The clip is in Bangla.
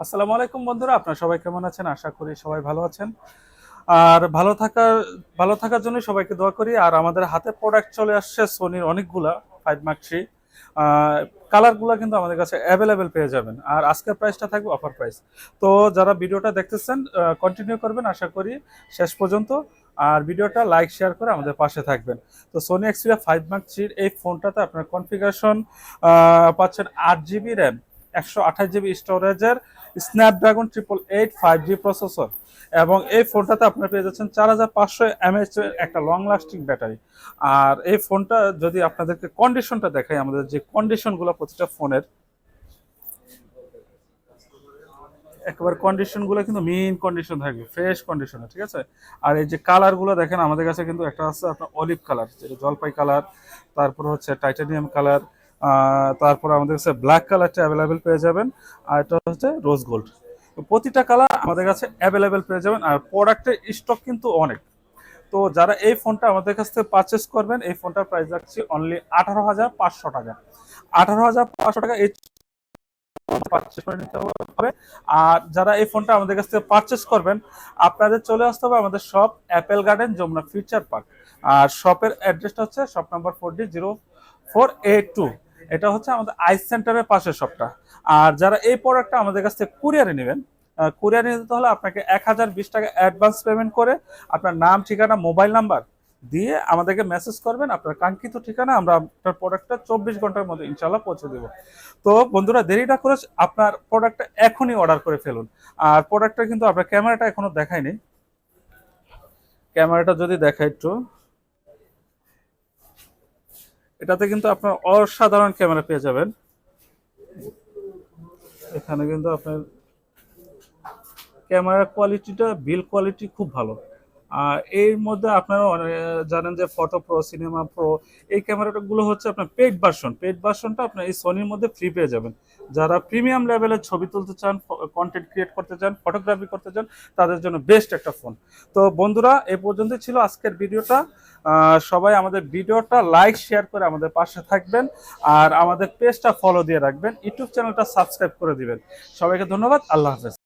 আসসালামু আলাইকুম বন্ধুরা, আপনারা সবাই কেমন আছেন? আশা করি সবাই ভালো আছেন। আর ভালো থাকার ভালো থাকার জন্য সবাইকে দোয়া করি। আর আমাদের হাতে প্রোডাক্ট চলে আসছে সোনির অনেকগুলা ফাইভ মার্ক থ্রি কালারগুলো কিন্তু আমাদের কাছে অ্যাভেলেবেল পেয়ে যাবেন। আর আজকের প্রাইসটা থাকবে অফার প্রাইস তো যারা ভিডিওটা দেখতেছেন কন্টিনিউ করবেন, আশা করি শেষ পর্যন্ত। আর ভিডিওটা লাইক শেয়ার করে আমাদের পাশে থাকবেন। তো সোনি এক্সপিরিয়া ফাইভ মার্ক থ্রির এই ফোনটাতে আপনার কনফিগারেশন পাচ্ছেন আট জিবি র্যাম একশো আঠাশ জিবি স্টোরেজের Snapdragon triple eight five G processor এবং এই ফোনটাতে আপনার পেয়ে যাচ্ছেন চার হাজার পাঁচশো এমএচ একটা লং লাস্টিং ব্যাটারি আর এই ফোনটা যদি আপনাদেরকে কন্ডিশনটা দেখাই, আমাদের যে কন্ডিশনগুলো প্রতিটা ফোনের, একেবারে কন্ডিশনগুলো কিন্তু মেইন কন্ডিশন থাকবে ফ্রেশ কন্ডিশনে ঠিক আছে? আর এই যে কালারগুলো দেখেন, আমাদের কাছে কিন্তু একটা আছে আপনার অলিভ কালার যেটা জলপাই কালার তারপর হচ্ছে টাইটানিয়াম কালার তারপর আমাদের কাছে ব্ল্যাক কালারটা অ্যাভেলেবেল পেয়ে যাবেন। আর এটা হচ্ছে রোজ গোল্ড প্রতিটা কালার আমাদের কাছে অ্যাভেলেবেল পেয়ে যাবেন। আর প্রোডাক্টের স্টক কিন্তু অনেক। তো যারা এই ফোনটা আমাদের কাছ থেকে পারচেস করবেন, এই ফোনটার প্রাইস রাখছি অনলি আঠারো হাজার পাঁচশো টাকা। আঠারো হাজার পাঁচশো টাকা এই আর যারা এই ফোনটা আমাদের কাছ থেকে পারচেস করবেন, আপনাদের চলে আসতে হবে আমাদের shop Apple garden Jamuna future park আর শপের অ্যাড্রেসটা হচ্ছে shop number four D zero four eight two এটা হচ্ছে আমাদের আইস সেন্টারের পাশের শপটা আর যারা এই প্রোডাক্টটা আমাদের কাছ থেকে কুরিয়ারে নেবেন কুরিয়ারে নিতে হলে আপনাকে এক হাজার বিশ টাকা অ্যাডভান্স পেমেন্ট করে আপনার নাম, ঠিকানা মোবাইল নাম্বার দিয়ে আমাদেরকে মেসেজ করবেন। আপনার কাঙ্ক্ষিত ঠিকানা আমরা আপনার প্রোডাক্টটা চব্বিশ ঘণ্টার মধ্যে ইনশাল্লাহ পৌঁছে দেবো। তো বন্ধুরা দেরিটা করে আপনার প্রোডাক্টটা এখনই অর্ডার করে ফেলুন। আর প্রোডাক্টটা কিন্তু আপনার ক্যামেরাটা এখনও দেখায়নি। ক্যামেরাটা যদি দেখায় একটু। এটাতে কিন্তু আপনার অসাধারণ ক্যামেরা পেয়ে যাবেন। এখানে কিন্তু আপনার ক্যামেরার কোয়ালিটিটা, বিল কোয়ালিটি খুব ভালো। এর মধ্যে আপনারা জানেন যে ফটো প্রো, সিনেমা প্রো, এই ক্যামেরাগুলো হচ্ছে আপনার পেড ভার্সন পেড ভার্সনটা আপনার এই সোনির মধ্যে ফ্রি পেয়ে যাবেন। যারা প্রিমিয়াম লেভেলের ছবি তুলতে চান কন্টেন্ট ক্রিয়েট করতে চান ফটোগ্রাফি করতে চান, তাদের জন্য বেস্ট একটা ফোন তো বন্ধুরা, এ পর্যন্ত ছিল আজকের ভিডিওটা। সবাই আমাদের ভিডিওটা লাইক শেয়ার করে আমাদের পাশে থাকবেন। আর আমাদের পেজটা ফলো দিয়ে রাখবেন। ইউটিউব চ্যানেলটা সাবস্ক্রাইব করে দিবেন। সবাইকে ধন্যবাদ। আল্লাহ হাফেজ।